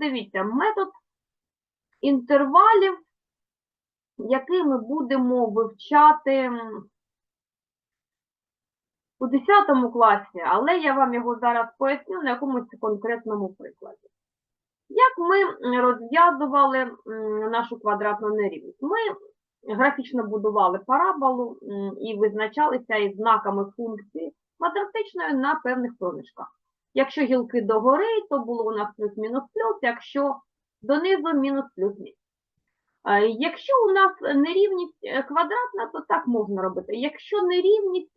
дивіться, метод інтервалів, який ми будемо вивчати у 10 класі, але я вам його зараз поясню на якомусь конкретному прикладі. Як ми розв'язували нашу квадратну нерівність? Ми графічно будували параболу і визначалися із знаками функції квадратичної на певних проміжках. Якщо гілки догори, то було у нас плюс-мінус плюс, якщо донизу мінус плюс-мінус. Е, Якщо у нас нерівність е, квадратна, то так можна робити. Якщо нерівність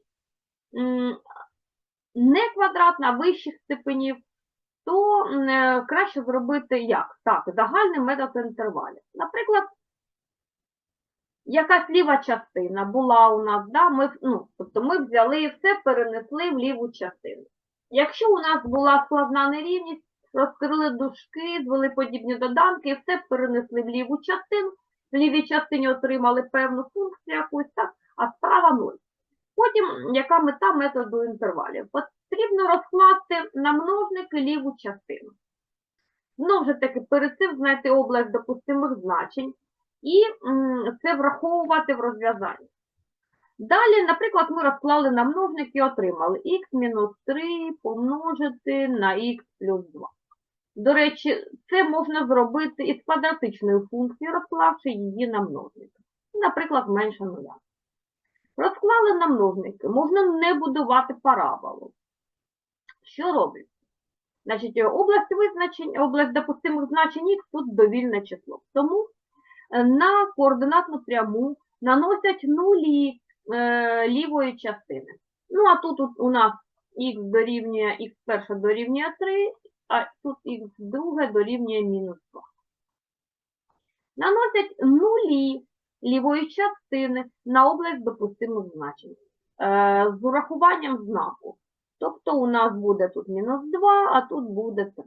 не квадратна, вищих степенів, то е, краще зробити як? Так, загальний метод інтервалів. Наприклад, якась ліва частина була у нас, да, ми, ну, тобто ми взяли і все перенесли в ліву частину. Якщо у нас була складна нерівність, розкрили дужки, звели подібні доданки все перенесли в ліву частину, в лівій частині отримали певну функцію якусь, так, а справа нуль. Потім, яка мета методу інтервалів? Потрібно розкласти на множники ліву частину. Знову ж таки, перед цим знайти область допустимих значень і це враховувати в розв'язанні. Далі, наприклад, ми розклали на множник і отримали х-3 помножити на х плюс 2. До речі, це можна зробити із квадратичної функції, розклавши її на множники. Наприклад, менше нуля. Розклали на множники, можна не будувати параболу. Що робить? Значить, область визначень, область допустимих значень х тут довільне число. Тому е, на координатну пряму наносять нулі е, лівої частини. Ну, а тут у нас х дорівнює, х перша дорівнює 3, а тут х друге дорівнює мінус 2. Наносять нулі лівої частини на область допустимих значень е, з урахуванням знаку. Тобто у нас буде тут мінус 2, а тут буде 3.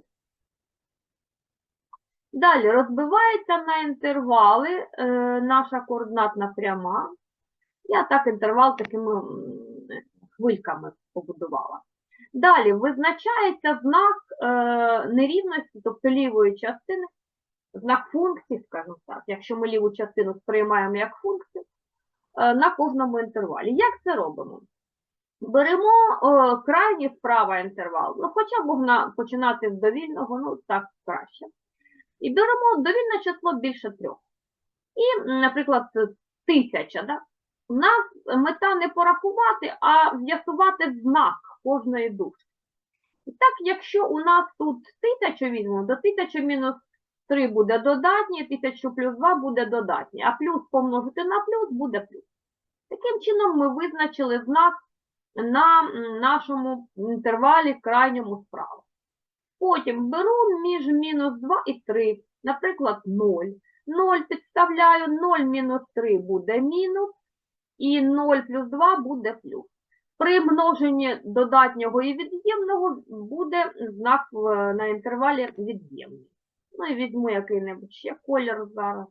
Далі розбивається на інтервали е, наша координатна пряма. Я так інтервал такими хвильками побудувала. Далі визначається знак е, нерівності, тобто лівої частини, знак функції, скажімо так, якщо ми ліву частину сприймаємо як функцію, е, на кожному інтервалі. Як це робимо? Беремо е, крайній справа інтервал, ну хоча б можна починати з довільного, ну так краще. І беремо довільне число більше трьох. І, наприклад, тисяча. Да? У нас мета не порахувати, а з'ясувати знак кожної дужки. І так, якщо у нас тут тисячу візьмемо, до тисячі мінус 3 буде додатнє, тисячу плюс 2 буде додатнє, а плюс помножити на плюс буде плюс. Таким чином ми визначили знак на нашому інтервалі крайньому справа. Потім беру між мінус 2 і 3, наприклад, 0. 0 підставляю, 0 мінус 3 буде мінус, і 0 плюс 2 буде плюс. При множенні додатнього і від'ємного буде знак на інтервалі від'ємний. Ну і візьму який-небудь ще колір зараз.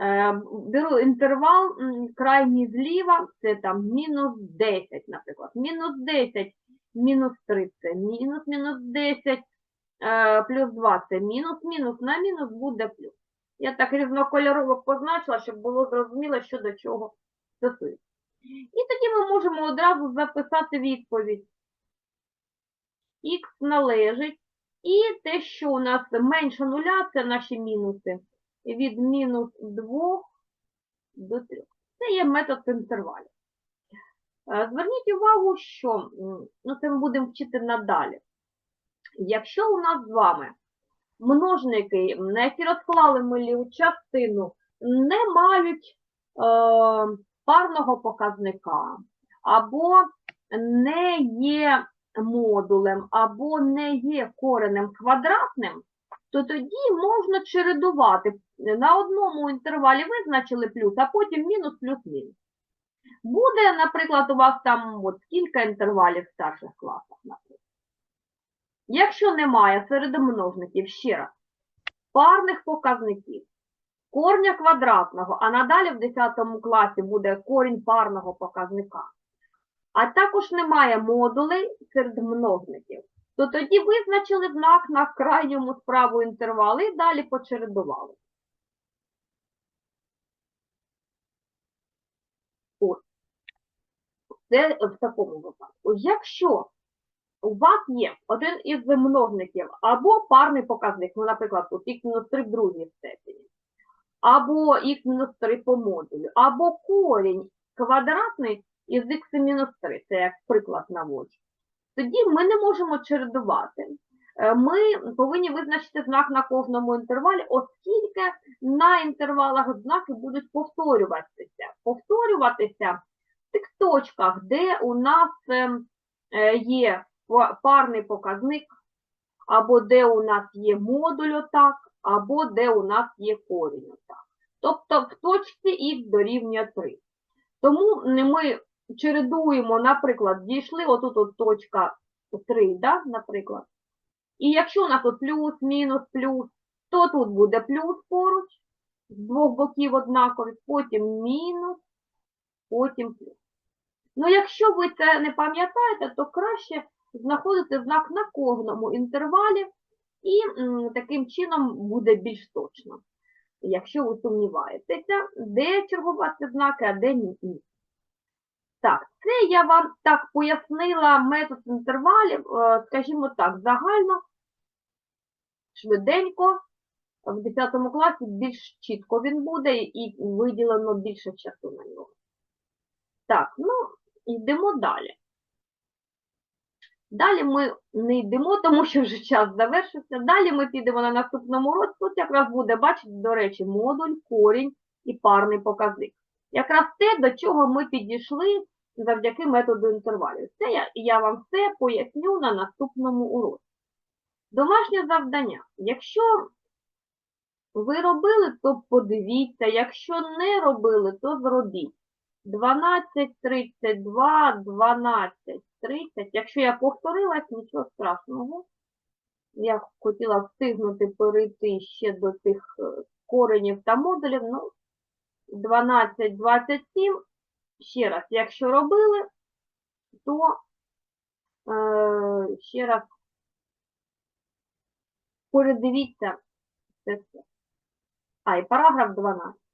Е, Беру інтервал крайній зліва, це там мінус 10, наприклад. Мінус 10, мінус 3 це мінус, мінус 10, е, плюс 2 це мінус, мінус на мінус буде плюс. Я так різнокольорово позначила, щоб було зрозуміло, що до чого стосується. І тоді ми можемо одразу записати відповідь. Х належить. І те, що у нас менше нуля, це наші мінуси. Від мінус 2 до 3. Це є метод інтервалів. Е, Зверніть увагу, що ну, це ми будемо вчити надалі. Якщо у нас з вами множники, на які розклали ми частину, не мають е, парного показника, або не є модулем, або не є коренем квадратним, то тоді можна чередувати. На одному інтервалі визначили плюс, а потім мінус, плюс, мінус. Буде, наприклад, у вас там от кілька інтервалів в старших класах, наприклад. Якщо немає серед множників, ще раз, парних показників, корня квадратного, а надалі в 10 класі буде корінь парного показника, а також немає модулей серед множників, то тоді визначили знак на крайньому справу інтервалу і далі почередували. Ось. Це в такому випадку. Якщо у вас є один із множників або парний показник, ну, наприклад, тут х-3 в другій степені, або х-3 по модулю, або корінь квадратний із х-3, це як приклад наводжу, тоді ми не можемо чередувати. Е, Ми повинні визначити знак на кожному інтервалі, оскільки на інтервалах знаки будуть повторюватися. Повторюватися в тих точках, де у нас ем, е, є парний показник, або де у нас є модуль отак, або де у нас є корінь отак. Тобто в точці х дорівнює 3. Тому ми чередуємо, наприклад, дійшли отут от точка 3, да, наприклад. І якщо у нас тут плюс, мінус, плюс, то тут буде плюс поруч, з двох боків однакові, потім мінус, потім плюс. Ну, якщо ви це не пам'ятаєте, то краще знаходити знак на кожному інтервалі, і таким чином буде більш точно, якщо ви сумніваєтеся, де чергувати знаки, а де ні. Так, це я вам так пояснила метод інтервалів, е, скажімо так, загально, швиденько, в 10 класі більш чітко він буде і виділено більше часу на нього. Так, ну, йдемо далі. Далі ми не йдемо, тому що вже час завершився. Далі ми підемо на наступному році. Тут якраз буде, бачите, до речі, модуль, корінь і парний показник. Якраз те, до чого ми підійшли завдяки методу інтервалів. Це я, я вам все поясню на наступному уроці. Домашнє завдання. Якщо ви робили, то подивіться. Якщо не робили, то зробіть. 12.32, 12.30. Якщо я повторилась, нічого страшного. Я хотіла встигнути перейти ще до тих е, коренів та модулів. Ну, 12.27. Ще раз, якщо робили, то е, ще раз передивіться це все. А, і параграф 12.